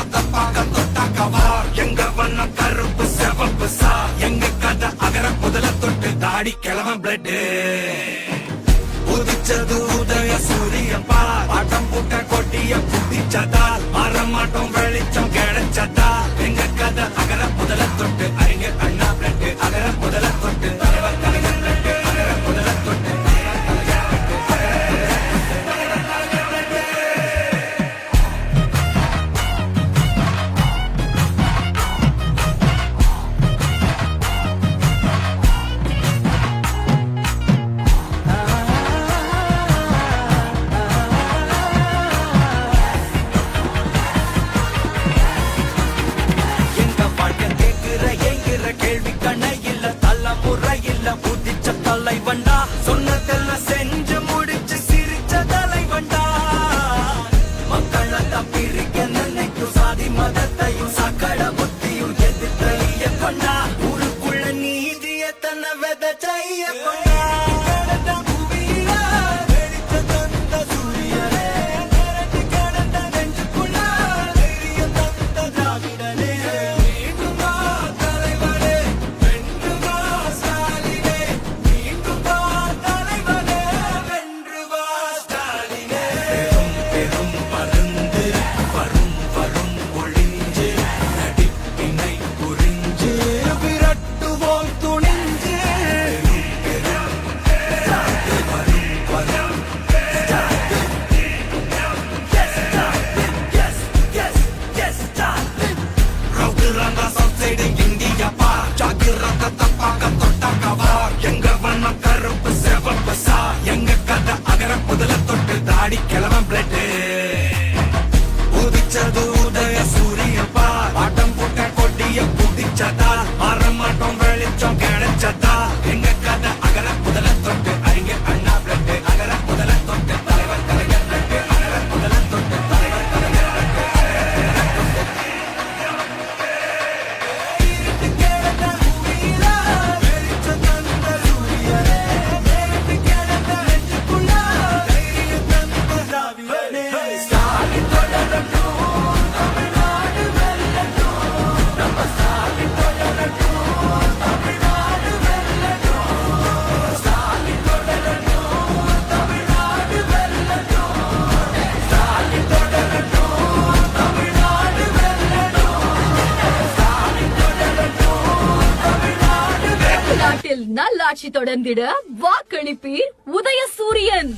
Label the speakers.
Speaker 1: ஜாக்கிரத தப்பாக தொட்டாக்கவா எங்க வண்ணம் கருப்பு செவப்பு சா எங்க கதை அகர முதல தொட்டு தாடி கிளவன் பிளட் உதிச்சது உதய சூரியப்பா ஆட்டம் பூட்ட கொட்டிய புத்திச்சதால் மரமாட்டோம் தலைமுறை இல்ல புதிச்ச தலைவண்டா சொன்னதெல்லாம் செஞ்சு முடிச்சு சிரிச்ச தலைவண்டா மக்களை தப்பிரிக்க நினைக்கும் சாதி மதத்தையும் சக்கட புத்தியும் எதிர்த்தைய கொண்டா ஊருக்குள்ள நீதிய தன்னை விதைச்சைய கொண்டா சைடு இந்தியா பா. இந்தியப்பா ஜாக்கிரத தப்பாக தொட்டாக்கவா எங்க வண்ண கருப்பு செவப்பு சா. எங்க கதை அகர முதல தொட்டு தாடி கிளவன் பிளட் உதிச்சது உதய சூரியப்பா. பார் ஆட்டம் போட்ட கொட்டிய புதிச்சதா மாறமாட்டோம்
Speaker 2: மாட்டோம் நல்லாட்சி தொடர்ந்திட வாக்களிப்பீர் உதயசூரியன்.